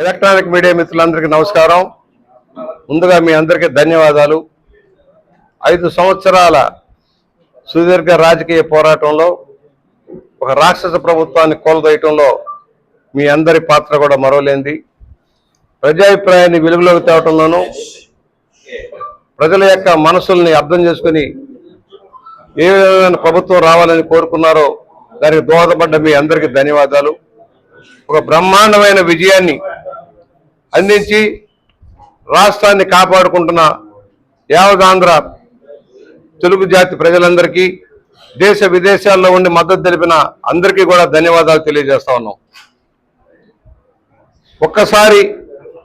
Electronic media మిత్రులందరికీ నమస్కారం. ముందుగా మీ అందరికీ ధన్యవాదాలు. ఐదు సంవత్సరాల సుదీర్ఘ రాజకీయ పోరాటంలో ఒక రాక్షస ప్రభుత్వాన్ని కోల్దొయటంలో మీ అందరి పాత్ర కూడా మరవలేంది ప్రజాభిప్రాయాన్ని వెలుగులోకి తేవటంలోనూ ప్రజల యొక్క మనసుల్ని అర్థం చేసుకుని ఏ విధమైన ప్రభుత్వం రావాలని కోరుకున్నారో దానికి దోహదపడ్డ మీ అందరికీ ధన్యవాదాలు. ఒక బ్రహ్మాండమైన విజయాన్ని అందించి రాష్ట్రాన్ని కాపాడుకుంటున్న యావదాంధ్ర తెలుగు జాతి ప్రజలందరికీ దేశ విదేశాల్లో ఉండి మద్దతు తెలిపిన అందరికీ కూడా ధన్యవాదాలు తెలియజేస్తా ఉన్నాం. ఒక్కసారి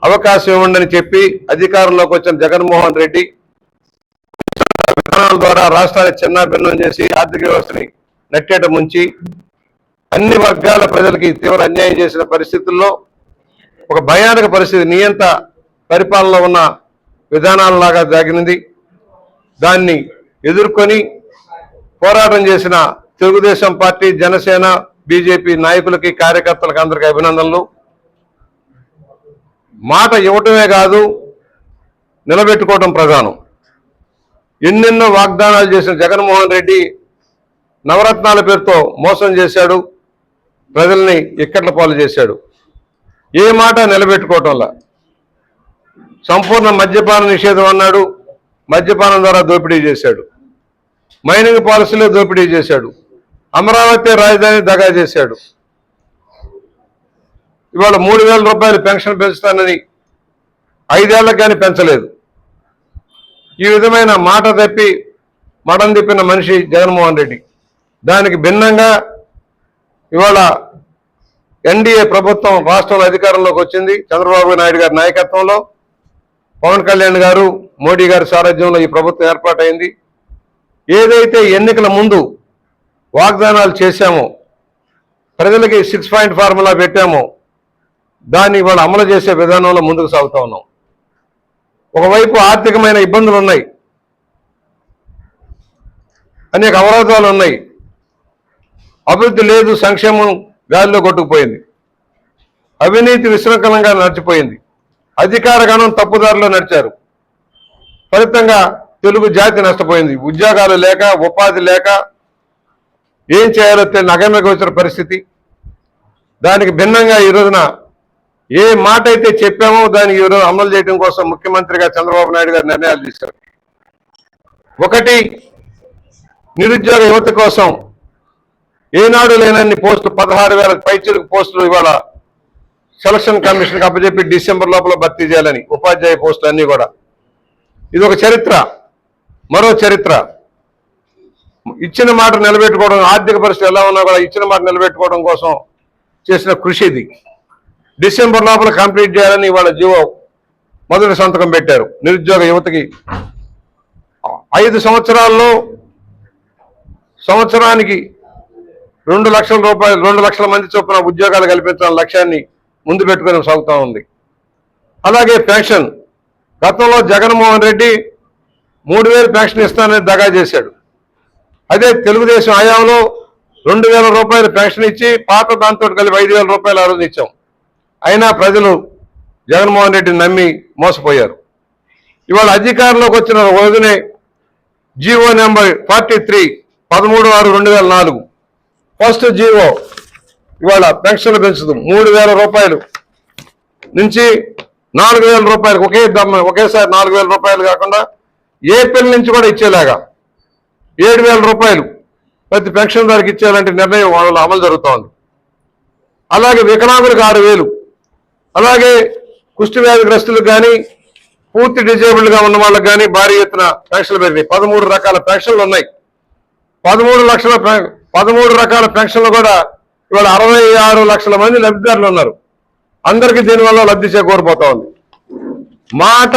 అవకాశం ఇవ్వండి చెప్పి అధికారంలోకి వచ్చిన జగన్మోహన్ రెడ్డి విధానాల ద్వారా రాష్ట్రాన్ని చిన్నాభిన్నం చేసి ఆర్థిక వ్యవస్థని నట్టేట ముంచి అన్ని వర్గాల ప్రజలకి తీవ్ర అన్యాయం చేసిన పరిస్థితుల్లో ఒక భయానక పరిస్థితి. నియంత పరిపాలనలో ఉన్న విధానాలలాగా జరిగినది దాన్ని ఎదుర్కొని పోరాటం చేసిన తెలుగుదేశం పార్టీ జనసేన బీజేపీ నాయకులకి కార్యకర్తలకు అందరికీ అభినందనలు. మాట ఇవ్వటమే కాదు నిలబెట్టుకోవటం ప్రధానం. ఎన్నెన్నో వాగ్దానాలు చేసిన జగన్మోహన్ రెడ్డి నవరత్నాల పేరుతో మోసం చేశాడు. ప్రజల్ని ఇక్కట్ల పాలు చేశాడు. ఏ మాట నిలబెట్టుకోవటంలా? సంపూర్ణ మద్యపాన నిషేధం అన్నాడు. మద్యపానం ద్వారా దోపిడీ చేశాడు. మైనింగ్ పాలసీలో దోపిడీ చేశాడు. అమరావతి రాజధాని దగా చేశాడు. ఇవాళ మూడు వేల రూపాయలు పెన్షన్ పెంచుతానని ఐదేళ్ళకు కానీ పెంచలేదు. ఈ విధమైన మాట తప్పి మడం తిప్పిన మనిషి జగన్మోహన్ రెడ్డి. దానికి భిన్నంగా ఇవాళ ఎన్డీఏ ప్రభుత్వం రాష్ట్రంలో అధికారంలోకి వచ్చింది. చంద్రబాబు నాయుడు గారి నాయకత్వంలో పవన్ కళ్యాణ్ గారు మోడీ గారి సారథ్యంలో ఈ ప్రభుత్వం ఏర్పాటైంది. ఏదైతే ఎన్నికల ముందు వాగ్దానాలు చేశామో ప్రజలకి సిక్స్ పాయింట్ ఫార్ములా పెట్టామో దాన్ని ఇవాళ అమలు చేసే విధానంలో ముందుకు సాగుతూ ఉన్నాం. ఒకవైపు ఆర్థికమైన ఇబ్బందులు ఉన్నాయి. అనేక అవరోధాలు ఉన్నాయి. అభివృద్ధి లేదు సంక్షేమం గాలిలో కొట్టుకుపోయింది. అవినీతి విశృంఖలంగా నడిచిపోయింది. అధికార గణం తప్పుదారిలో నడిచారు. ఫలితంగా తెలుగు జాతి నష్టపోయింది. ఉద్యోగాలు లేక ఉపాధి లేక ఏం చేయాలో తెలియని అగమ్యకు వచ్చిన పరిస్థితి. దానికి భిన్నంగా ఈ రోజున ఏ మాట అయితే చెప్పామో దాన్ని ఈ రోజు అమలు చేయడం కోసం ముఖ్యమంత్రిగా చంద్రబాబు నాయుడు గారు నిర్ణయాలు తీశారు. ఒకటి నిరుద్యోగ యువత కోసం ఏనాడు లేనన్ని పోస్టులు పదహారు వేల పైచిలకు పోస్టులు ఇవాళ సెలక్షన్ కమిషన్కి అప్పచెప్పి డిసెంబర్ లోపల భర్తీ చేయాలని ఉపాధ్యాయ పోస్టులు అన్నీ కూడా. ఇది ఒక చరిత్ర. మరో చరిత్ర. ఇచ్చిన మాట నిలబెట్టుకోవడం ఆర్థిక పరిస్థితి ఎలా ఉన్నా కూడా ఇచ్చిన మాట నిలబెట్టుకోవడం కోసం చేసిన కృషి ఇది. డిసెంబర్ లోపల కంప్లీట్ చేయాలని ఇవాళ జీవో మొదటి సంతకం పెట్టారు. నిరుద్యోగ యువతకి ఐదు సంవత్సరాల్లో సంవత్సరానికి రెండు లక్షల రూపాయలు రెండు లక్షల మంది చొప్పున ఉద్యోగాలు కల్పించాలని లక్ష్యాన్ని ముందు పెట్టుకుని సాగుతూ ఉంది. అలాగే పెన్షన్. గతంలో జగన్మోహన్ రెడ్డి మూడు వేలు పెన్షన్ ఇస్తానని దగా చేశాడు. అదే తెలుగుదేశం ఆయాంలో రెండు వేల రూపాయలు పెన్షన్ ఇచ్చి పాత దాంతో కలిపి ఐదు వేల రూపాయలు ఆ రోజు ఇచ్చాం. అయినా ప్రజలు జగన్మోహన్ రెడ్డిని నమ్మి మోసపోయారు. ఇవాళ అధికారంలోకి వచ్చిన రోజునే జీవో నెంబర్ ఫార్టీ త్రీ పదమూడు ఆరు రెండు వేల నాలుగు ఫస్ట్ జీవో. ఇవాళ పెన్షన్లు పెంచుదు. మూడు వేల రూపాయలు నుంచి నాలుగు వేల రూపాయలు ఒకే దమ్మ ఒకేసారి నాలుగు వేల రూపాయలు కాకుండా ఏప్రిల్ నుంచి కూడా ఇచ్చేలాగా ఏడు వేల రూపాయలు ప్రతి పెన్షన్ దానికి ఇచ్చేలాంటి నిర్ణయం వాళ్ళ అమలు జరుగుతోంది. అలాగే వికలాంగులకు ఆరు వేలు. అలాగే కుష్టి వ్యాధిగ్రస్తులకు కానీ పూర్తి డిజేబుల్డ్గా ఉన్న వాళ్ళకి కానీ భారీ ఎత్తున పెన్షన్లు పెరిగినాయి. పదమూడు రకాల పెన్షన్లు ఉన్నాయి. పదమూడు లక్షల పదమూడు రకాల పెన్షన్లు కూడా ఇవాళ అరవై ఆరు లక్షల మంది లబ్ధిదారులు ఉన్నారు. అందరికీ దీనివల్ల లబ్ధి చేకూరబోతా ఉంది. మాట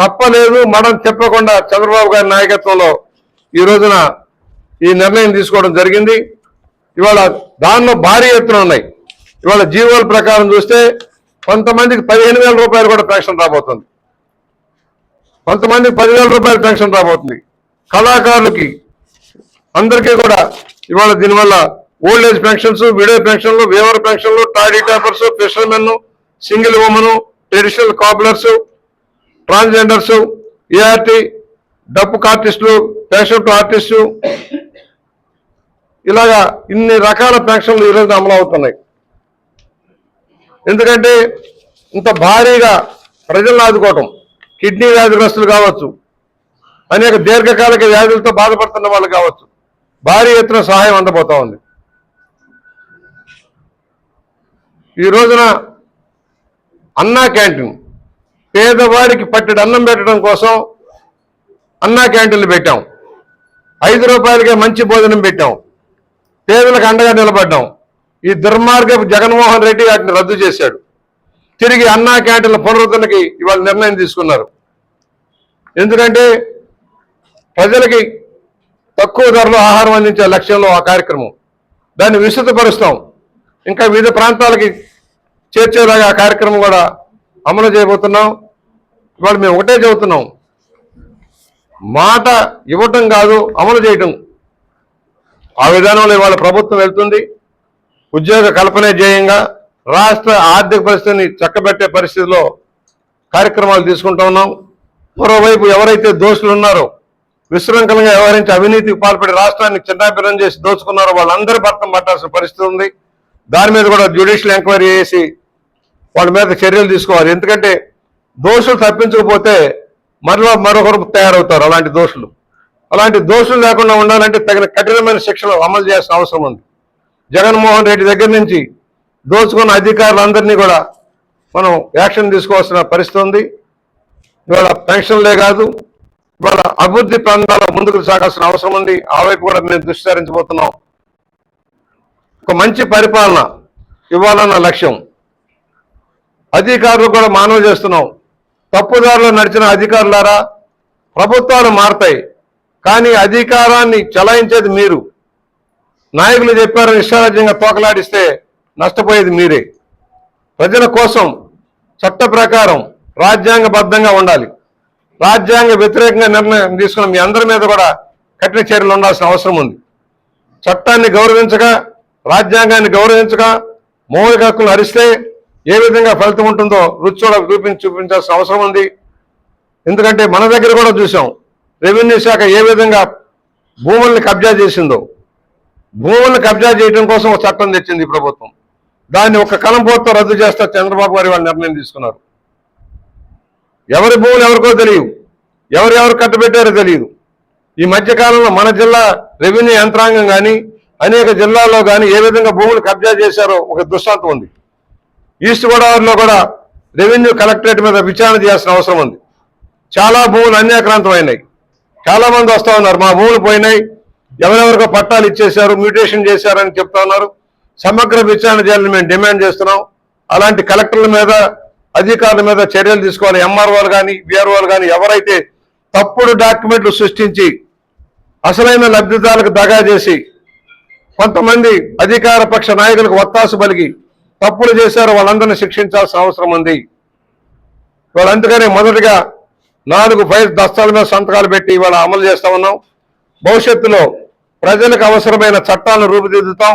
తప్పలేదు మనం చెప్పకుండా చంద్రబాబు గారి నాయకత్వంలో ఈ రోజున ఈ నిర్ణయం తీసుకోవడం జరిగింది. ఇవాళ దానిలో భారీ ఎత్తున ఉన్నాయి. ఇవాళ జీవోల ప్రకారం చూస్తే కొంతమందికి పదిహేను వేల రూపాయలు కూడా పెన్షన్ రాబోతుంది. కొంతమందికి పదివేల రూపాయలు పెన్షన్ రాబోతుంది. కళాకారులకి అందరికీ కూడా ఇవాళ దీనివల్ల ఓల్డ్ ఏజ్ పెన్షన్స్ విడో పెన్షన్లు వేవర్ పెన్షన్లు toddy tappers fishermen single women traditional cobblers transgenders ART dappu ఆర్టిస్టులు పేషెంట్ ఆర్టిస్టు ఇలాగా ఇన్ని రకాల పెన్షన్లు ఈరోజు అమలు అవుతున్నాయి. ఎందుకంటే ఇంత భారీగా ప్రజలను ఆదుకోవటం కిడ్నీ వ్యాధిగ్రస్తులు కావచ్చు అనేక దీర్ఘకాలిక వ్యాధులతో బాధపడుతున్న వాళ్ళు కావచ్చు భారీ ఎత్తున సహాయం అందబోతా ఉంది. ఈ రోజున అన్నా క్యాంటీన్ పేదవాడికి పట్టెడు అన్నం పెట్టడం కోసం అన్నా క్యాంటీన్లు పెట్టాం. ఐదు రూపాయలకే మంచి భోజనం పెట్టాం. పేదలకు అండగా నిలబడ్డాం. ఈ దుర్మార్గపు జగన్మోహన్ రెడ్డి వాటిని రద్దు చేశాడు. తిరిగి అన్నా క్యాంటీన్ల పునరుద్ధరణకి ఇవాళ నిర్ణయం తీసుకున్నారు. ఎందుకంటే ప్రజలకి తక్కువ ధరలో ఆహారం అందించే లక్ష్యంలో ఆ కార్యక్రమం. దాన్ని విస్తృతపరుస్తాం. ఇంకా వివిధ ప్రాంతాలకి చేర్చేలాగా ఆ కార్యక్రమం కూడా అమలు చేయబోతున్నాం. ఇవాళ మేము ఒకటే చెబుతున్నాం. మాట ఇవ్వటం కాదు అమలు చేయటం. ఆ విధానంలో ఇవాళ ప్రభుత్వం వెళ్తుంది. ఉద్యోగ కల్పనే ధ్యేయంగా రాష్ట్ర ఆర్థిక పరిస్థితిని చక్కబెట్టే పరిస్థితిలో కార్యక్రమాలు తీసుకుంటా ఉన్నాం. మరోవైపు ఎవరైతే దోషులు ఉన్నారో విశృంఖలంగా వ్యవహరించి అవినీతికి పాల్పడి రాష్ట్రాన్ని చిన్నాభిన్నం చేసి దోచుకున్నారో వాళ్ళందరి భర్తం పట్టాల్సిన పరిస్థితి ఉంది. దాని మీద కూడా జ్యుడిషియల్ ఎంక్వైరీ చేసి వాళ్ళ మీద చర్యలు తీసుకోవాలి. ఎందుకంటే దోషులు తప్పించకపోతే మరలా మరొకరు తయారవుతారు అలాంటి దోషులు. అలాంటి దోషులు లేకుండా ఉండాలంటే తగిన కఠినమైన శిక్షలు అమలు చేయాల్సిన అవసరం ఉంది. జగన్మోహన్ రెడ్డి దగ్గర నుంచి దోచుకున్న అధికారులందరినీ కూడా మనం యాక్షన్ తీసుకోవాల్సిన పరిస్థితి ఉంది. ఇవాళ పెన్షన్లే కాదు ఇవాళ అభివృద్ధి ప్రాంతాల్లో ముందుకు సాగాల్సిన అవసరం ఉంది. ఆ వైపు కూడా మేము దృష్టి సారించబోతున్నాం ఒక మంచి పరిపాలన ఇవ్వాలన్న లక్ష్యం. అధికారులు కూడా మానవ చేస్తున్నాం. తప్పుదారులు నడిచిన అధికారులారా ప్రభుత్వాలు మారతాయి. కానీ అధికారాన్ని చలాయించేది మీరు. నాయకులు చెప్పారని ఇష్టారాజ్యంగా తోకలాడిస్తే నష్టపోయేది మీరే. ప్రజల కోసం చట్ట ప్రకారం రాజ్యాంగబద్ధంగా ఉండాలి. రాజ్యాంగ వ్యతిరేకంగా నిర్ణయం తీసుకున్న మీ అందరి మీద కూడా కఠిన చర్యలు ఉండాల్సిన అవసరం ఉంది. చట్టాన్ని గౌరవించగా రాజ్యాంగాన్ని గౌరవించగా మౌలిక హక్కులు హరిస్తే ఏ విధంగా ఫలితం ఉంటుందో రుచి చూపించి చూపించాల్సిన అవసరం ఉంది. ఎందుకంటే మన దగ్గర కూడా చూసాం రెవెన్యూ శాఖ ఏ విధంగా భూముల్ని కబ్జా చేసిందో. భూములను కబ్జా చేయడం కోసం ఒక చట్టం తెచ్చింది ఈ ప్రభుత్వం. దాన్ని ఒక కలంపోతో రద్దు చేస్తా చంద్రబాబు గారి వాళ్ళు నిర్ణయం తీసుకున్నారు. ఎవరి భూములు ఎవరికో తెలియదు. ఎవరెవరు కట్టబెట్టారో తెలియదు. ఈ మధ్యకాలంలో మన జిల్లా రెవెన్యూ యంత్రాంగం కానీ అనేక జిల్లాల్లో కానీ ఏ విధంగా భూములు కబ్జా చేశారో ఒక దృష్టాంతం ఉంది. ఈస్ట్ గోదావరిలో కూడా రెవెన్యూ కలెక్టరేట్ మీద విచారణ చేయాల్సిన అవసరం ఉంది. చాలా భూములు అన్యాక్రాంతమైనాయి చాలా మంది వస్తూ ఉన్నారు. మా భూములు పోయినాయి. ఎవరెవరికో పట్టాలు ఇచ్చేశారు మ్యూటేషన్ చేశారని చెప్తా ఉన్నారు. సమగ్ర విచారణ చేయాలని మేము డిమాండ్ చేస్తున్నాం. అలాంటి కలెక్టర్ల మీద అధికారుల మీద చర్యలు తీసుకోవాలి. ఎంఆర్ఓలు కానీ బిఆర్ఓలు కానీ ఎవరైతే తప్పుడు డాక్యుమెంట్లు సృష్టించి అసలైన లబ్ధిదారులకు దగా చేసి కొంతమంది అధికార పక్ష నాయకులకు ఒత్తాసు పలికి తప్పులు చేశారు వాళ్ళందరినీ శిక్షించాల్సిన అవసరం ఉంది. ఇవాళ అందుకనే మొదటిగా నాలుగు ఫైల్ దస్తాల మీద సంతకాలు పెట్టి ఇవాళ అమలు చేస్తా ఉన్నాం. భవిష్యత్తులో ప్రజలకు అవసరమైన చట్టాలను రూపుదిద్దుతాం.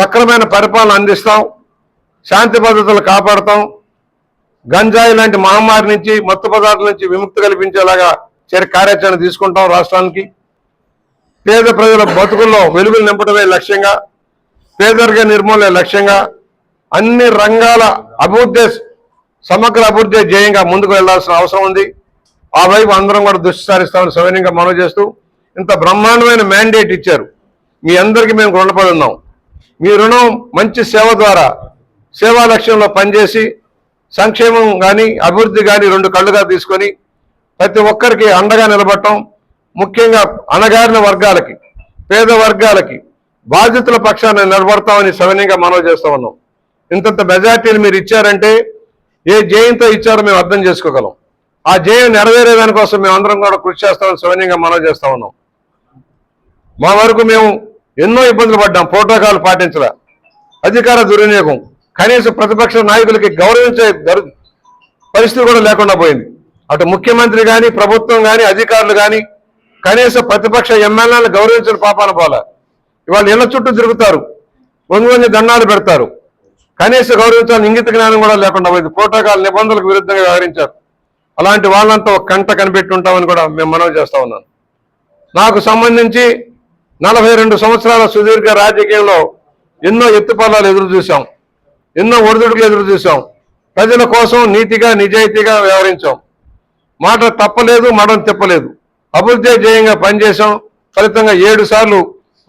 సక్రమైన పరిపాలన అందిస్తాం. శాంతి భద్రతలు కాపాడతాం. గంజాయి లాంటి మహమ్మారి నుంచి మత్తు పదార్థాల నుంచి విముక్తి కల్పించేలాగా చర్య కార్యాచరణ తీసుకుంటాం రాష్ట్రానికి. పేద ప్రజల బతుకుల్లో వెలుగులు నింపడమే లక్ష్యంగా పేదరిక నిర్మూలనే లక్ష్యంగా అన్ని రంగాల అభివృద్ధి సమగ్ర అభివృద్ధి ధ్యేయంగా ముందుకు వెళ్ళాల్సిన అవసరం ఉంది. ఆ వైపు అందరం కూడా దృష్టి సారిస్తామని సవినీయంగా మనవి చేస్తూ ఇంత బ్రహ్మాండమైన మ్యాండేట్ ఇచ్చారు. మీ అందరికీ మేము రుణపడి ఉన్నాం. మీ రుణం మంచి సేవ ద్వారా సేవా లక్ష్యంలో పనిచేసి సంక్షేమం కానీ అభివృద్ధి కానీ రెండు కళ్ళుగా తీసుకొని ప్రతి ఒక్కరికి అండగా నిలబడటం ముఖ్యంగా అణగారిన వర్గాలకి పేద వర్గాలకి బాధితుల పక్షాన్ని నిలబడతామని సవినయంగా మనవి చేస్తా ఉన్నాం. ఇంతంత మెజార్టీని మీరు ఇచ్చారంటే ఏ జయంతో ఇచ్చారో మేము అర్థం చేసుకోగలం. ఆ జయం నెరవేరే దానికోసం మేము అందరం కూడా కృషి చేస్తామని సవినయంగా మనవి చేస్తా ఉన్నాం. మా వరకు మేము ఎన్నో ఇబ్బందులు పడ్డాం ప్రోటోకాల్ పాటించలే. అధికార దుర్వినియోగం. కనీస ప్రతిపక్ష నాయకులకి గౌరవించే పరిస్థితి కూడా లేకుండా పోయింది. అటు ముఖ్యమంత్రి కానీ ప్రభుత్వం కానీ అధికారులు కానీ కనీస ప్రతిపక్ష ఎమ్మెల్యేలను గౌరవించిన పాపాన పోల. ఇవాళ ఇళ్ళ చుట్టూ తిరుగుతారు. వంగి వంగి దండాలు పెడతారు. కనీస గౌరవించాలని ఇంగిత జ్ఞానం కూడా లేకుండా పోయింది. ప్రోటోకాల్ నిబంధనలకు విరుద్ధంగా వ్యవహరించారు. అలాంటి వాళ్ళంతా ఒక కంట కనిపెట్టి ఉంటామని కూడా మేము మనవి చేస్తా ఉన్నాను నాకు సంబంధించి నలభై రెండు సంవత్సరాల సుదీర్ఘ రాజకీయంలో ఎన్నో ఎత్తుపల్లాలు ఎదురు చూసాం ఎన్నో ఒడిదుడుకులు ఎదురు చూసాం ప్రజల కోసం నీతిగా నిజాయితీగా వ్యవహరించాం. మాట తప్పలేదు మడం తిప్పలేదు అభివృద్ధి జయంగా పనిచేశాం. ఫలితంగా ఏడు సార్లు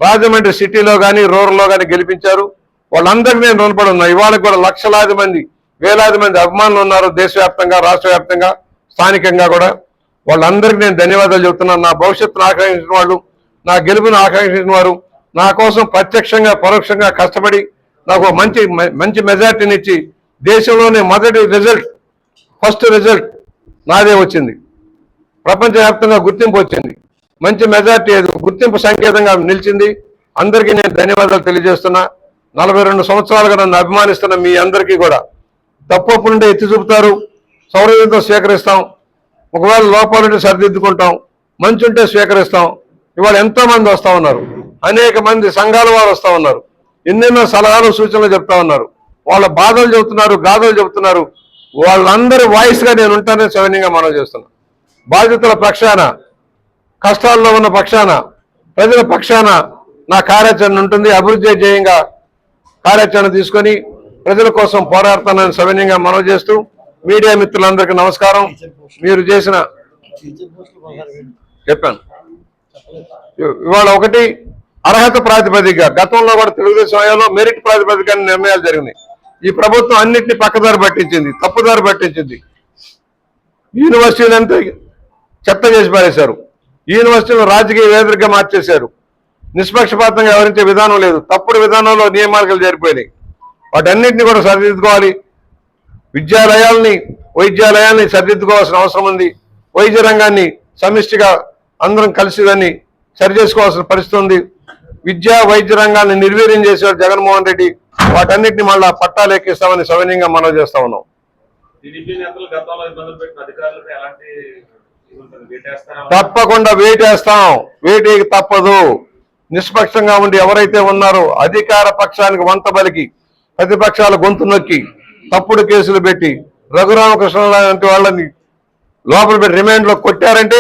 రాజమండ్రి సిటీలో కానీ రూరల్లో కానీ గెలిపించారు. వాళ్ళందరికీ నేను రుణపడి ఉన్నా. ఇవాళ కూడా లక్షలాది మంది వేలాది మంది అభిమానులు ఉన్నారు దేశవ్యాప్తంగా రాష్ట్ర వ్యాప్తంగా స్థానికంగా కూడా. వాళ్ళందరికీ నేను ధన్యవాదాలు చెబుతున్నాను నా భవిష్యత్తును ఆకాంక్షించిన వాళ్ళు నా గెలుపును ఆకాంక్షించిన వారు నా కోసం ప్రత్యక్షంగా పరోక్షంగా కష్టపడి నాకు మంచి మంచి మెజార్టీని ఇచ్చి దేశంలోనే మొదటి రిజల్ట్ ఫస్ట్ రిజల్ట్ నాదే వచ్చింది. ప్రపంచవ్యాప్తంగా గుర్తింపు వచ్చింది. మంచి మెజార్టీ అది గుర్తింపు సంకేతంగా నిలిచింది. అందరికీ నేను ధన్యవాదాలు తెలియజేస్తున్నా. నలభై రెండు సంవత్సరాలుగా నన్ను అభిమానిస్తున్న మీ అందరికీ కూడా తప్పొప్పు నుండి ఎత్తి చూపుతారు. సౌరవ్యంతో స్వీకరిస్తాం. ఒకవేళ లోపాలుంటే సరిదిద్దుకుంటాం. మంచి ఉంటే స్వీకరిస్తాం. ఇవాళ ఎంతోమంది వస్తూ ఉన్నారు. అనేక మంది సంఘాల వారు వస్తూ ఉన్నారు. ఎన్నెన్నో సలహాలు సూచనలు చెప్తా ఉన్నారు. వాళ్ళ బాధలు చెబుతున్నారు గాథలు చెబుతున్నారు. వాళ్ళందరి వాయిస్గా నేను ఉంటానని సవినీయంగా మనం చేస్తున్నా. బాధితుల పక్షాన కష్టాల్లో ఉన్న పక్షాన ప్రజల పక్షాన నా కార్యాచరణ ఉంటుంది. అభివృద్ధి ధ్యేయంగా కార్యాచరణ తీసుకొని ప్రజల కోసం పోరాడతానని సవినీయంగా మనవి చేస్తూ మీడియా మిత్రులందరికీ నమస్కారం. మీరు చేసిన చెప్పాను. ఇ- ఇవాళ ఒకటి అర్హత ప్రాతిపదికగా గతంలో కూడా తెలుగుదేశం హయాంలో మెరిట్ ప్రాతిపదిక నిర్ణయాలు జరిగినాయి. ఈ ప్రభుత్వం అన్నింటినీ పక్కదారి పట్టించింది తప్పుదారి పట్టించింది. యూనివర్సిటీలంతా చెత్త చేసి పారేశారు. యూనివర్సిటీలు రాజకీయ వేదికగా మార్చేశారు. నిష్పక్షపాతంగా వివరించే విధానం లేదు. తప్పుడు విధానంలో నియమాలు జరిపోయినాయి వాటన్నింటినీ కూడా సరిదిద్దుకోవాలి. విద్యాలయాల్ని వైద్యాలయాల్ని సరిదిద్దుకోవాల్సిన అవసరం ఉంది. వైద్య రంగాన్ని సమిష్టిగా అందరం కలిసి దాన్ని సరిచేసుకోవాల్సిన పరిస్థితి ఉంది. విద్యా వైద్య రంగాన్ని నిర్వీర్యం చేశాడు జగన్మోహన్ రెడ్డి. వాటన్నిటిని మళ్ళా పట్టాలు ఎక్కిస్తామని సవినీయంగా మనం చేస్తా ఉన్నాం. తప్పకుండా వేటేస్తాం వేటేకి తప్పదు. నిష్పక్షంగా ఉండి ఎవరైతే ఉన్నారో అధికార పక్షానికి వంత బలికి ప్రతిపక్షాల గొంతు నొక్కి తప్పుడు కేసులు పెట్టి రఘురామకృష్ణ లాంటి వాళ్ళని లోపల పెట్టి రిమాండ్లో కొట్టారంటే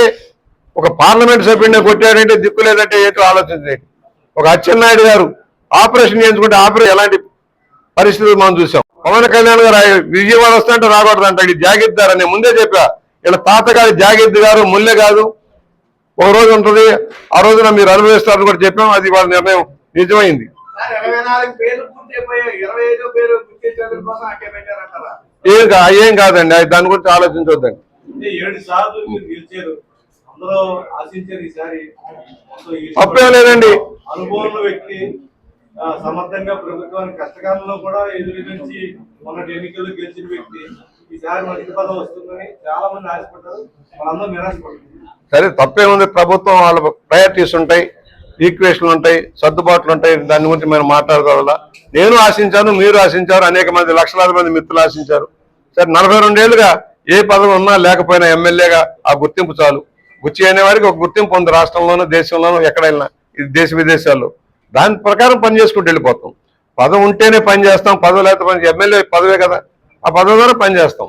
ఒక పార్లమెంట్ సభ్యుడిని కొట్టారంటే దిక్కు లేదంటే ఏంటో ఆలోచించండి. ఒక అచ్చెన్నాయుడు గారు ఆపరేషన్ చేయించుకుంటే ఆపరేషన్ ఎలాంటి పరిస్థితులు మనం చూసాం. పవన్ కళ్యాణ్ గారు విజయవాడ వస్తుంటే రాకూడదు అంటాడు. ఇది జాగిద్దార్ అని ముందే చెప్పా. ఇలా తాతగారి జాగిద్ది గారు ముల్లె కాదు. ఒక రోజు ఉంటుంది. ఆ రోజున మీరు అనుభవిస్తారని కూడా చెప్పాం. అది వాళ్ళ నిర్ణయం నిజమైంది. ఏం ఏం కాదండి. అది దాని గురించి ఆలోచించొద్దండి. తప్పేం లేదండి. అనుభవం వ్యక్తి సమర్థంగా ప్రభుత్వానికి కష్టకాలంలో కూడా ఎదురించి మొన్నటి ఎన్నికల్లో గెలిచిన వ్యక్తి ఈసారి మంత్రి పదవి వస్తుందని చాలా మంది ఆశపడ్డారు. వాళ్ళందరూ నిరాశపడ్డారు సరే తప్పేముంది? ప్రభుత్వం వాళ్ళ ప్రయారిటీస్ ఉంటాయి ఈక్వేషన్లు ఉంటాయి సర్దుబాట్లు ఉంటాయి. దాని గురించి మనం మాట్లాడుకోవాలా? నేను ఆశించాను మీరు ఆశించారు అనేక మంది లక్షలాది మంది మిత్రులు ఆశించారు. సరే నలభై రెండేళ్ళుగా ఏ పదవి ఉన్నా లేకపోయినా ఎమ్మెల్యేగా ఆ గుర్తింపు చాలు. గుచ్చి అనే వారికి ఒక గుర్తింపు ఉంది రాష్ట్రంలోనూ దేశంలోనూ ఎక్కడైనా ఇది దేశ విదేశాల్లో. దాని ప్రకారం పని చేసుకుంటూ వెళ్ళిపోతాం. పదవి ఉంటేనే పని చేస్తాం పదవి లేకపోతే పని ఎమ్మెల్యే పదవే కదా. ఆ పదవి ద్వారా పని చేస్తాం.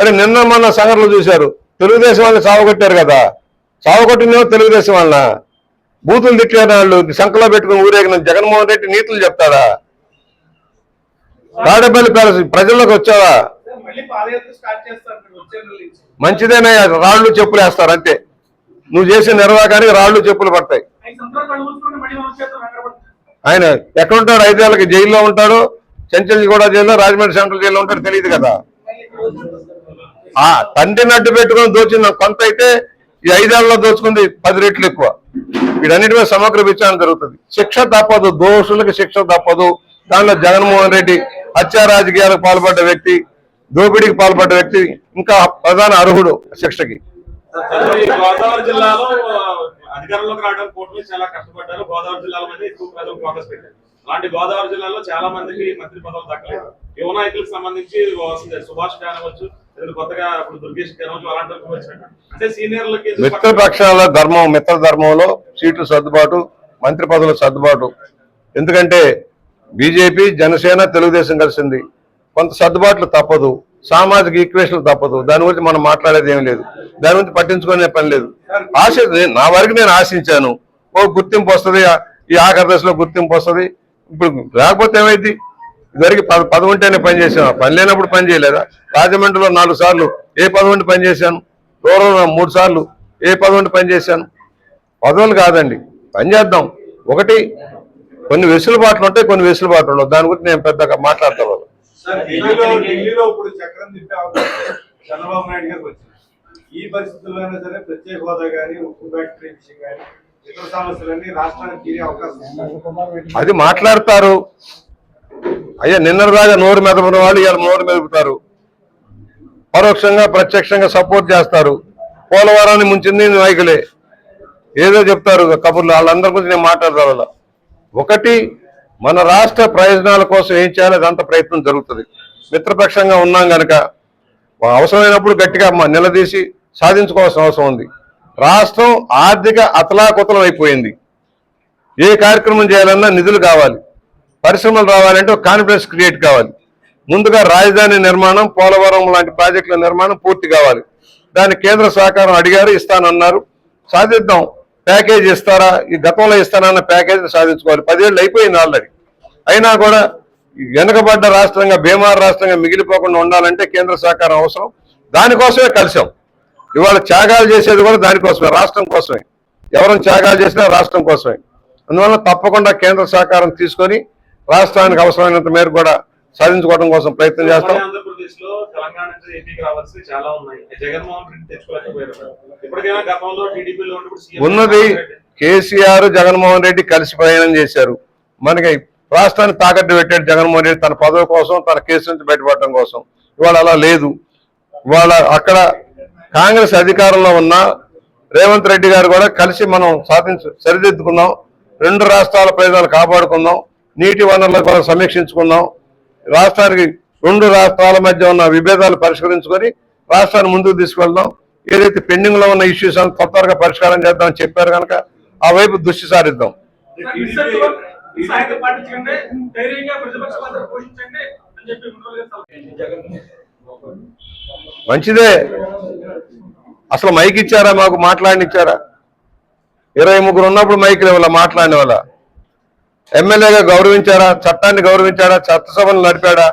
అరే నిన్న మొన్న సంఘటనలు చూశారు. తెలుగుదేశం వాళ్ళని సావగొట్టారు కదా. సావగొట్టిందేమో తెలుగుదేశం వాళ్ళ బూతులు తిట్టిన వాళ్ళు సంకలో పెట్టుకుని ఊరేగిన జగన్మోహన్ రెడ్డి నీతులు చెప్తాడా? తాడేపల్లి ప్యాలెస్ ప్రజల్లోకి వచ్చావా? మంచిదేనే రాళ్ళు చెప్పులు వేస్తారు అంతే. నువ్వు చేసే నిర్వాహానికి రాళ్ళు చెప్పులు పడతాయి. ఆయన ఎక్కడుంటాడు? ఐదేళ్ళకి జైల్లో ఉంటాడు చెంచల్ కూడా జైల్లో రాజమండ్రి సెంట్రల్ జైల్లో ఉంటాడు తెలియదు కదా. ఆ తండ్రిని అడ్డు పెట్టుకుని దోచిన కొంత అయితే ఈ ఐదేళ్ళలో దోచుకుంది పది రెట్లు ఎక్కువ. వీటన్నిటి మీద సమగ్ర విచారణ జరుగుతుంది. శిక్ష తప్పదు దోషులకు శిక్ష తప్పదు. దానిలో జగన్మోహన్ రెడ్డి హత్యా రాజకీయాలకు పాల్పడ్డ వ్యక్తి దోపిడీకి పాల్పడ్డ వ్యక్తి ఇంకా ప్రధాన అర్హుడు శిక్షకి. గోదావరి జిల్లాలో ఆ, అధికారంలోకి రావడానికి కూటమి చాలా కష్టపడ్డారు. గోదావరి జిల్లాల మీద ఎక్కువ ప్రజలు ఫోకస్ పెట్టారు. అలాంటి గోదావరి జిల్లాలో చాలా మందికి మంత్రి పదవులు దక్కలేదు. యువ నాయకులకు సంబంధించి వస్తుంది. సుభాష్ కానివచ్చు లేదా కొత్తగా ఇప్పుడు దుర్గేష్ కానివచ్చు అలాంటి వాళ్ళకి వచ్చినట్టు. అంటే సీనియర్లకి మిత్రపక్షాల ధర్మం మిత్ర ధర్మంలో సీట్లు సర్దుబాటు మంత్రి పదవుల సర్దుబాటు. ఎందుకంటే బీజేపీ జనసేన తెలుగుదేశం కలిసింది. కొంత సర్దుబాట్లు తప్పదు సామాజిక ఈక్వేషన్లు తప్పదు. దాని గురించి మనం మాట్లాడేది ఏం లేదు. దాని గురించి పట్టించుకునే పని లేదు. ఆశ నా వరకు నేను ఆశించాను. ఓ గుర్తింపు వస్తుంది ఈ ఆఖరి దశలో గుర్తింపు వస్తుంది. ఇప్పుడు లేకపోతే ఏమైంది? ఇదివరకు పద పదవి ఉంటేనే పని పని లేనప్పుడు పని చేయలేదా? రాజమండ్రిలో నాలుగు సార్లు ఏ పదవి ఉంటే పని చేశాను? మూడు సార్లు ఏ పదవి ఉంటే పని చేశాను? పదవులు కాదండి పని చేద్దాం. ఒకటి కొన్ని వెసులుబాట్లు ఉంటాయి కొన్ని వెసులుబాట్లు ఉండవు. దాని గురించి నేను పెద్దగా మాట్లాడతాను ఢిల్లీలో ఢిల్లీలో ఇప్పుడు చక్రం తిప్పే అవకాశం చంద్రబాబు నాయుడు గారికి వచ్చింది. ఈ పరిస్థితుల్లోనే సరే ప్రత్యేక హోదా కానీ ఉక్కు ఫ్యాక్టరీ విషయం కానీ ఇతర సమస్యలన్నీ రాష్ట్రానికి తీరే అవకాశం అది మాట్లాడతారు. అయ్యా నిన్నటిదాకా నోరు మెదపని వాళ్ళు ఇవాళ నోరు మెదుపుతారు. పరోక్షంగా ప్రత్యక్షంగా సపోర్ట్ చేస్తారు. పోలవరాన్ని ముంచింది నాయకులే. ఏదో చెప్తారు కబుర్లు. వాళ్ళందరి గురించి నేను మాట్లాడతాను. వాళ్ళ ఒకటి మన రాష్ట్ర ప్రయోజనాల కోసం ఏం చేయాలో అదంత ప్రయత్నం జరుగుతుంది. మిత్రపక్షంగా ఉన్నాం గనక అవసరమైనప్పుడు గట్టిగా నిలదీసి సాధించుకోవాల్సిన అవసరం ఉంది. రాష్ట్రం ఆర్థిక అతలాకుతలం అయిపోయింది. ఏ కార్యక్రమం చేయాలన్నా నిధులు కావాలి. పరిశ్రమలు రావాలంటే ఒక కాన్ఫిడెన్స్ క్రియేట్ కావాలి. ముందుగా రాజధాని నిర్మాణం పోలవరం లాంటి ప్రాజెక్టుల నిర్మాణం పూర్తి కావాలి. దాని కేంద్ర సహకారం అడిగారు ఇస్తానన్నారు. సాధిద్దాం. ప్యాకేజ్ ఇస్తారా? ఈ గతంలో ఇస్తానన్న ప్యాకేజ్ సాధించుకోవాలి. పదేళ్ళు అయిపోయింది ఆల్రెడీ. అయినా కూడా ఈ వెనుకబడ్డ రాష్ట్రంగా బీమార్ రాష్ట్రంగా మిగిలిపోకుండా ఉండాలంటే కేంద్ర సహకారం అవసరం. దానికోసమే కలిసాం ఇవాళ త్యాగాలు చేసేది కూడా దానికోసమే రాష్ట్రం కోసమే. ఎవరైనా త్యాగాలు చేసినా రాష్ట్రం కోసమే. అందువల్ల తప్పకుండా కేంద్ర సహకారం తీసుకొని రాష్ట్రానికి అవసరమైనంత మేరకు కూడా సాధించుకోవడం కోసం ప్రయత్నం చేస్తాం. ఆంధ్రప్రదేశ్లో తెలంగాణ నుంచి ఏపీకి రావాల్సి చాలా ఉన్నాయి. జగన్మోహన్ రెడ్డి తెచ్చుకోలేకపోయారు. ఇప్పటికైనా గతంలో టీడీపీలో ఉన్నది కేసీఆర్ జగన్మోహన్ రెడ్డి కలిసి ప్రయాణం చేశారు. మనకి రాష్ట్రాన్ని తాకట్టు పెట్టాడు జగన్మోహన్ రెడ్డి తన పదవి కోసం తన కేసు నుంచి బయటపడటం కోసం. ఇవాళ అలా లేదు. ఇవాళ అక్కడ కాంగ్రెస్ అధికారంలో ఉన్న రేవంత్ రెడ్డి గారు కూడా కలిసి మనం సాధించు సరిదిద్దుకుందాం రెండు రాష్ట్రాల ప్రయోజనాలు కాపాడుకుందాం నీటి వనరులను కూడా సమీక్షించుకుందాం రాష్ట్రానికి రెండు రాష్ట్రాల మధ్య ఉన్న విభేదాలు పరిష్కరించుకొని రాష్ట్రాన్ని ముందుకు తీసుకెళ్దాం. ఏదైతే పెండింగ్లో ఉన్న ఇష్యూస్ అని త్వరగా పరిష్కారం చేద్దామని చెప్పారు కనుక ఆ వైపు దృష్టి సారిద్దాం. మంచిదే. అసలు మైక్ ఇచ్చారా? మాకు మాట్లాడినిచ్చారా? ఇరవై ముగ్గురు ఉన్నప్పుడు మైక్ ఇవ్వాల మాట్లాడిన వాళ్ళ. ఎమ్మెల్యేగా గౌరవించారా? చట్టాన్ని గౌరవించాడా చట్టసభను నడిపాడా?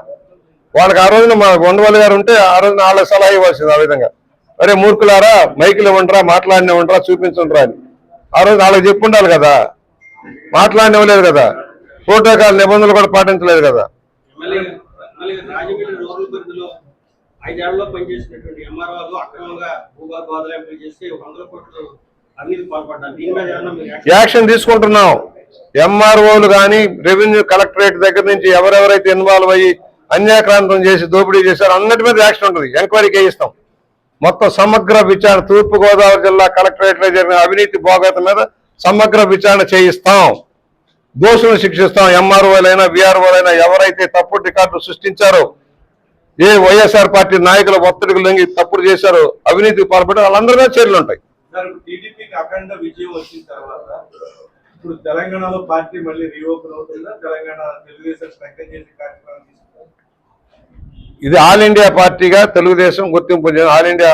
వాళ్ళకి ఆ రోజున మా ఉండవల్లి గారు ఉంటే ఆ రోజున వాళ్ళకి సలహా ఇవ్వాల్సింది ఆ విధంగా. అరే మూర్ఖులారా మైకులు ఇవ్వండిరా మాట్లాడిన ఇవ్వండిరా చూపించండిరా అని. ఆ రోజు వాళ్ళకి చెప్పు ఉండాలి కదా. మాట్లాడినవ్వలేదు కదా. ప్రోటోకాల్ నిబంధనలు కూడా పాటించలేదు కదా. మళ్ళీ మళ్ళీ రాజమండ్రి రూరల్ పరిధిలో ఐదేళ్ళలో పనిచేసినటువంటి ఎంఆర్ఓలు అక్రమంగా భూభాగ బాధలు చేసి వందల కోట్లు అవినీతి పాల్పడ్డారు. దీని మీద ఏమన్నా మీరు యాక్షన్ యాక్షన్ తీసుకుంటున్నాం. ఎంఆర్ఓలు కానీ రెవెన్యూ కలెక్టరేట్ దగ్గర నుంచి ఎవరెవరైతే ఇన్వాల్వ్ అయ్యి అన్యాక్రాంతం చేసి దోపిడీ చేశారు అన్నిటి మీద యాక్షన్ ఉంటుంది. ఎంక్వైరీకి వేయిస్తాం మొత్తం సమగ్ర విచారణ తూర్పుగోదావరి జిల్లా కలెక్టరేట్లో జరిగిన అవినీతి భోగత మీద సమగ్ర విచారణ చేయిస్తాం. దోషులను శిక్షిస్తాం. ఎంఆర్ఓలైనా విఆర్ఓలైనా ఎవరైతే తప్పుడు రికార్డులు సృష్టించారో ఏ వైఎస్ఆర్ పార్టీ నాయకుల ఒత్తిడికి లొంగి తప్పుడు చేశారో అవినీతికి పాల్పడి వాళ్ళందరి మీద చర్యలు ఉంటాయి. అఖండ విజయం వచ్చిన తర్వాత ఇప్పుడు తెలంగాణలో పార్టీ మళ్ళీ రీఓపెన్ అవుతుందా? తెలంగాణ తెలుగుదేశం చేసే కార్యక్రమం ఇది ఆల్ ఇండియా పార్టీగా తెలుగుదేశం గుర్తింపు పొందిన ఆల్ ఇండియా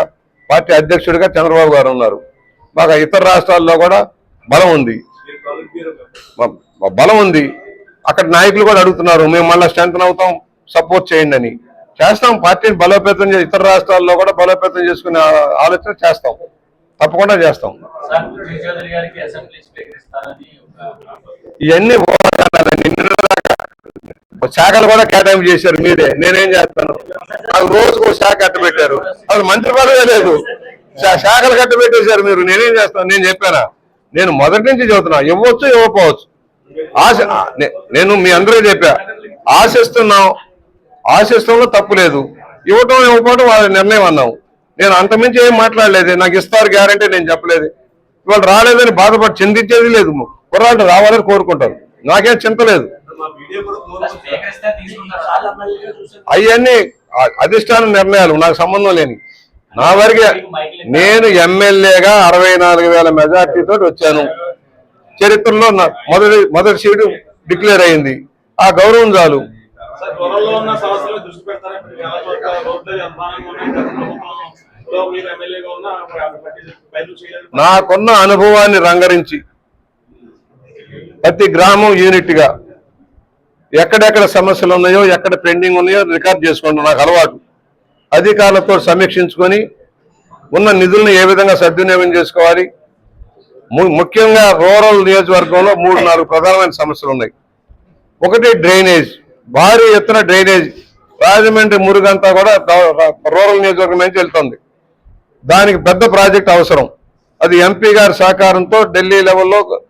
పార్టీ అధ్యక్షుడిగా చంద్రబాబు గారు ఉన్నారు. మాకు ఇతర రాష్ట్రాల్లో కూడా బలం ఉంది. బలం ఉంది. అక్కడ నాయకులు కూడా అడుగుతున్నారు మేము మళ్ళీ స్ట్రెంత్ అవుతాం సపోర్ట్ చేయండి అని. చేస్తాం పార్టీని బలోపేతం ఇతర రాష్ట్రాల్లో కూడా బలోపేతం చేసుకునే ఆలోచన చేస్తాం. తప్పకుండా చేస్తాం. సార్ శాఖలు కూడా కేటాయింపు చేశారు మీరే. నేనేం చేస్తాను? నాకు రోజుకు శాఖ కట్టబెట్టారు. అసలు మంత్రి పదవే లేదు. శా- శాఖలు కట్టబెట్టేశారు మీరు. నేనేం చేస్తాను? నేను చెప్పానా? నేను మొదటి నుంచి చెబుతున్నా. ఇవ్వచ్చు ఇవ్వకపోవచ్చు. ఆశ నేను మీ అందరూ చెప్పా. ఆశిస్తున్నాం. ఆశిస్తంలో తప్పు లేదు. ఇవ్వటం ఇవ్వకపోవటం వాళ్ళ నిర్ణయం అన్నాం. నేను అంతమించి ఏం మాట్లాడలేదు. నాకు ఇస్తారు గ్యారంటీ నేను చెప్పలేదు. ఇవాళ రాలేదని బాధపడి చింతించేది లేదు. కుర్రాళ్ళు రావాలని కోరుకుంటారు. నాకేం చింత లేదు. అవన్నీ అధిష్టాన నిర్ణయాలు నాకు సంబంధం లేని. నా వరకే నేను ఎమ్మెల్యేగా అరవై నాలుగు వేల మెజార్టీతో వచ్చాను. చరిత్రలో నా మొదటి మొదటి సీటు డిక్లేర్ అయింది. ఆ గౌరవం చాలు. నాకున్న అనుభవాన్ని రంగరించి ప్రతి గ్రామం యూనిట్గా ఎక్కడెక్కడ సమస్యలు ఉన్నాయో ఎక్కడ పెండింగ్ ఉన్నాయో రికార్డ్ చేసుకోండి నాకు అలవాటు. అధికారులతో సమీక్షించుకొని ఉన్న నిధులను ఏ విధంగా సద్వినియోగం చేసుకోవాలి? ము- ముఖ్యంగా రూరల్ నియోజకవర్గంలో మూడు నాలుగు ప్రధానమైన సమస్యలు ఉన్నాయి. ఒకటి డ్రైనేజ్. భారీ ఎత్తున డ్రైనేజ్. రాజమండ్రి మురుగంతా కూడా రూరల్ నియోజకవర్గం నుంచి వెళ్తుంది. దానికి పెద్ద ప్రాజెక్ట్ అవసరం. అది ఎంపీ గారి సహకారంతో ఢిల్లీ లెవెల్లో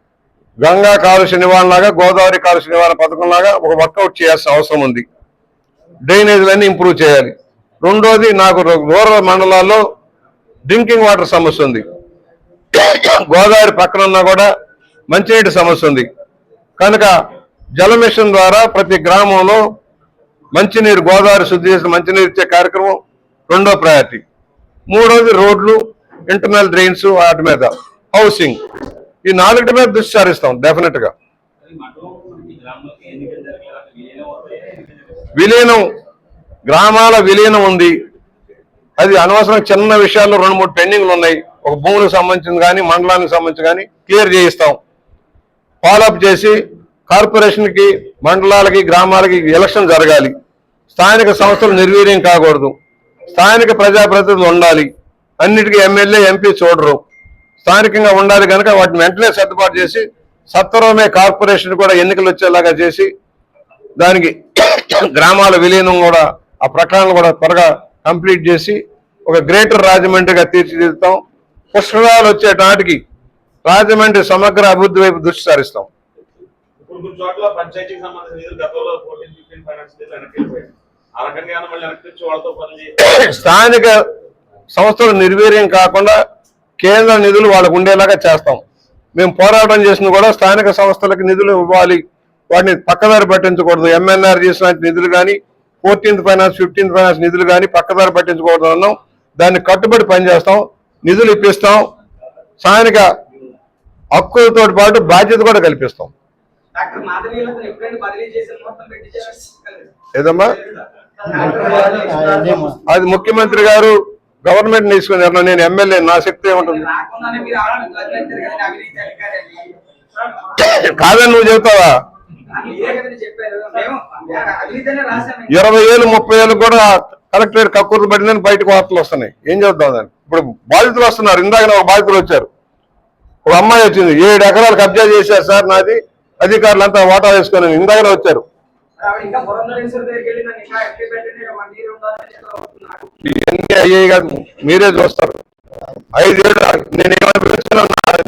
గంగా కాలుష్య నివారణ లాగా గోదావరి కాలుష్య నివారణ పథకం లాగా ఒక వర్కౌట్ చేయాల్సిన అవసరం ఉంది. డ్రైనేజీలన్నీ ఇంప్రూవ్ చేయాలి. రెండోది నాకు రూరల్ మండలాల్లో డ్రింకింగ్ వాటర్ సమస్య ఉంది. గోదావరి పక్కన ఉన్నా కూడా మంచినీటి సమస్య ఉంది. కనుక జల మిషన్ ద్వారా ప్రతి గ్రామంలో మంచినీరు గోదావరి శుద్ధి చేసిన మంచినీరు ఇచ్చే కార్యక్రమం రెండో ప్రయారిటీ మూడోది రోడ్లు ఇంటర్నల్ డ్రైన్స్ వాటి మీద. హౌసింగ్ ఈ నాలుగిటి మీద దృష్టి సారిస్తాం డెఫినెట్గా విలీనం విలీనం గ్రామాల విలీనం ఉంది. అది అనవసరం చిన్న విషయాల్లో రెండు మూడు పెండింగ్లు ఉన్నాయి. ఒక భూములకు సంబంధించింది కానీ మండలానికి సంబంధించి కానీ క్లియర్ చేయిస్తాం. ఫాలోఅప్ చేసి కార్పొరేషన్కి మండలాలకి గ్రామాలకి ఎలక్షన్ జరగాలి. స్థానిక సంస్థలు నిర్వీర్యం కాకూడదు. స్థానిక ప్రజాప్రతినిధులు ఉండాలి. అన్నిటికీ ఎమ్మెల్యే ఎంపీ చూడరు. స్థానికంగా ఉండాలి కనుక వాటిని వెంటనే సర్దుబాటు చేసి సత్వరమే కార్పొరేషన్ కూడా ఎన్నికలు వచ్చేలాగా చేసి దానికి గ్రామాల విలీనం కూడా ఆ ప్రకటనలు కూడా త్వరగా కంప్లీట్ చేసి ఒక గ్రేటర్ రాజమండ్రిగా తీర్చిదిద్దుతాం. పుష్కరాలు వచ్చే నాటికి రాజమండ్రి సమగ్ర అభివృద్ధి వైపు దృష్టి సారిస్తాం. స్థానిక సంస్థలు నిర్వీర్యం కాకుండా కేంద్ర నిధులు వాళ్ళకు ఉండేలాగా చేస్తాం. మేము పోరాటం చేసిన కూడా స్థానిక సంస్థలకు నిధులు ఇవ్వాలి. వాటిని పక్కదారి పట్టించకూడదు. ఎంఎన్ఆర్ చేసిన నిధులు కానీ ఫోర్టీన్త్ ఫైనాన్స్ ఫిఫ్టీన్త్ ఫైనాన్స్ నిధులు కానీ పక్కదారి పట్టించకూడదు అన్నాం. దాన్ని కట్టుబడి పనిచేస్తాం. నిధులు ఇప్పిస్తాం. స్థానిక హక్కులతో పాటు బాధ్యత కూడా కల్పిస్తాం. ఏదమ్మా? అది ముఖ్యమంత్రి గారు గవర్నమెంట్ తీసుకుని నేను ఎమ్మెల్యే నా శక్తి ఏముంటుంది? కాదని నువ్వు చెబుతావా? ఇరవై ఏళ్ళు ముప్పై ఏళ్ళు కూడా కలెక్టరేట్ కక్కుర్లు పడిందని బయటకు వార్తలు వస్తున్నాయి. ఏం చేద్దాం దాన్ని? ఇప్పుడు బాధితులు వస్తున్నారు. ఇందాక ఒక బాధితులు వచ్చారు. ఒక అమ్మాయి వచ్చింది. ఏడు ఎకరాలు కబ్జా చేశారు సార్ నాది. అధికారులంతా వాటా వేసుకొని ఇందాకనే వచ్చారు. ఇవన్నీ అయ్యాయి కాదు మీరే చూస్తారు. ఐదేళ్ళు నేను ఎగ్జాంపుల్ వెళ్తారంటారు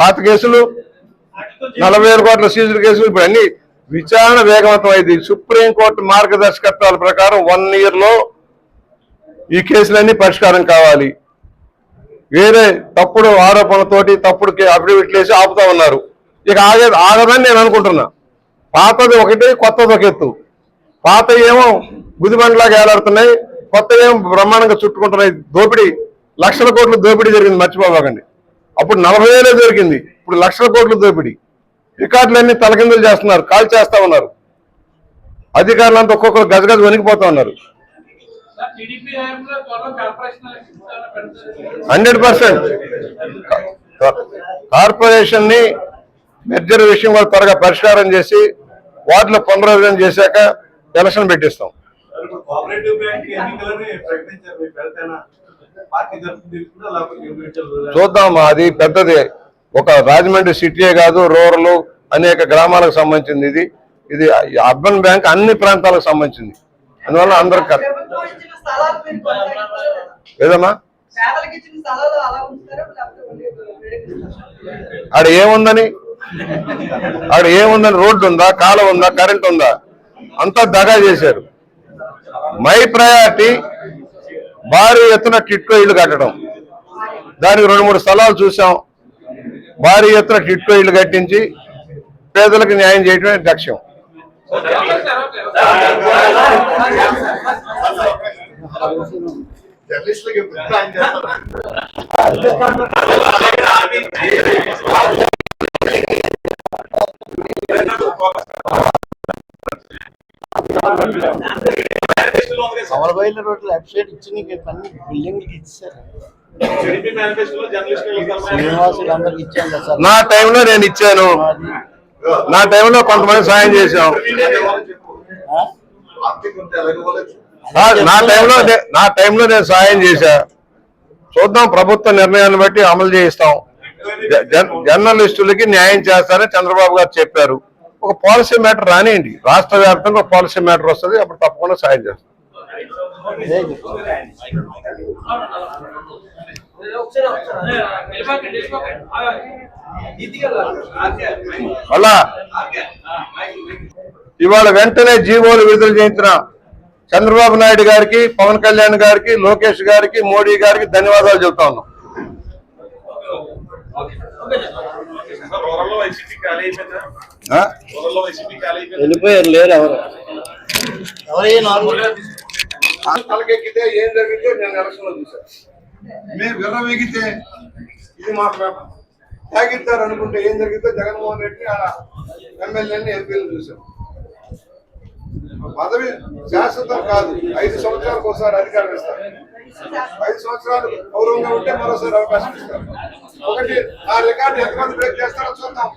పాత కేసులు నలభై వేల కోట్ల సీజుల కేసులు ఇప్పుడు అన్ని విచారణ వేగవంతం అయింది. సుప్రీంకోర్టు మార్గదర్శకత్వాల ప్రకారం వన్ ఇయర్లో ఈ కేసులన్నీ పరిష్కారం కావాలి. వేరే తప్పుడు ఆరోపణలతోటి తప్పుడు అఫిడవిట్లు వేసి ఆపుతా ఉన్నారు. ఇక ఆగే ఆగదని నేను అనుకుంటున్నా. పాతది ఒకటి కొత్తది ఒక ఎత్తు. పాత ఏమో గుదిబండ్లాగా ఏలాడుతున్నాయి కొత్త ఏమో బ్రహ్మాండంగా చుట్టుకుంటున్నాయి. దోపిడీ లక్షల కోట్ల దోపిడీ జరిగింది మర్చిపోబాకండి అప్పుడు నలభై వేలే దొరికింది ఇప్పుడు లక్షల కోట్ల దోపిడీ. రికార్డులన్నీ తలకిందులు చేస్తున్నారు కాల్ చేస్తా ఉన్నారు. అధికారులంతా ఒక్కొక్కరు గజగజ వణికిపోతా ఉన్నారు టీడీపీ హయాంలో త్వరలో కార్పొరేషన్ ఎలక్షన్స్ ఏమైనా పెడతారు హండ్రెడ్ పర్సెంట్. కార్పొరేషన్ని మెర్జర్ విషయం కూడా త్వరగా పరిష్కారం చేసి వార్డులో పునరుద్ధరణ చేశాక ఎలక్షన్ పెట్టిస్తాం. చూద్దాం అది పెద్దది. ఒక రాజమండ్రి సిటీయే కాదు రూరల్ అనేక గ్రామాలకు సంబంధించింది ఇది. ఇది అర్బన్ బ్యాంక్ అన్ని ప్రాంతాలకు సంబంధించింది. అందువల్ల అందరు ఏదమ్మా? ఆడ ఏముందని? ఆడ ఏముందని? రోడ్డు ఉందా? కాలువ ఉందా? కరెంట్ ఉందా? అంతా దగా చేశారు. మై ప్రయారిటీ భారీ ఎత్తున టిట్కో ఇల్లు కట్టడం. దానికి రెండు మూడు స్థలాలు చూసాం భారీ ఎత్తున టిట్కో ఇల్లు కట్టించి పేదలకు న్యాయం చేయడమే లక్ష్యం. ఇచ్చి నీకు అన్ని ఇచ్చారు ఇచ్చాను కదా సార్ నా టైంలో నేను ఇచ్చాను. నా టైంలో కొంతమంది సాయం చేశాం. నా- టైంలో నే- టైంలో నేను సాయం చేశా. చూద్దాం ప్రభుత్వ నిర్ణయాన్ని బట్టి అమలు చేయిస్తాం. జర్నలిస్టులకి న్యాయం చేస్తారని చంద్రబాబు గారు చెప్పారు. ఒక పాలసీ మ్యాటర్ రానియండి. రాష్ట్ర వ్యాప్తంగా ఒక పాలసీ మ్యాటర్ వస్తుంది అప్పుడు తప్పకుండా సాయం చేస్తాం. మళ్ళా ఇవాళ వెంటనే జీవోలు విడుదల చేయించిన చంద్రబాబు నాయుడు గారికి పవన్ కళ్యాణ్ గారికి లోకేష్ గారికి మోడీ గారికి ధన్యవాదాలు చెబుతా ఉన్నాం. వెళ్ళిపోయారు లేరు ఎవరు? తలకెక్కితే ఏం జరిగిందో నేను ఎలక్షన్లో చూశాను. మేము విర్రవీగితే ఇది మాట్లాడతాం తాగిస్తారు అనుకుంటే ఏం జరిగిందో జగన్మోహన్ రెడ్డి ఆ ఎమ్మెల్యేని ఎంపీలు చూశాం పదవి శాశ్వతం కాదు. ఐదు సంవత్సరాలకు ఒకసారి అధికారం ఇస్తారు. ఐదు సంవత్సరాలు గౌరవంగా ఉంటే మరోసారి అవకాశం ఇస్తారు. ఒకటి ఆ రికార్డు ఎంతమంది బ్రేక్ చేస్తారో చూద్దాం.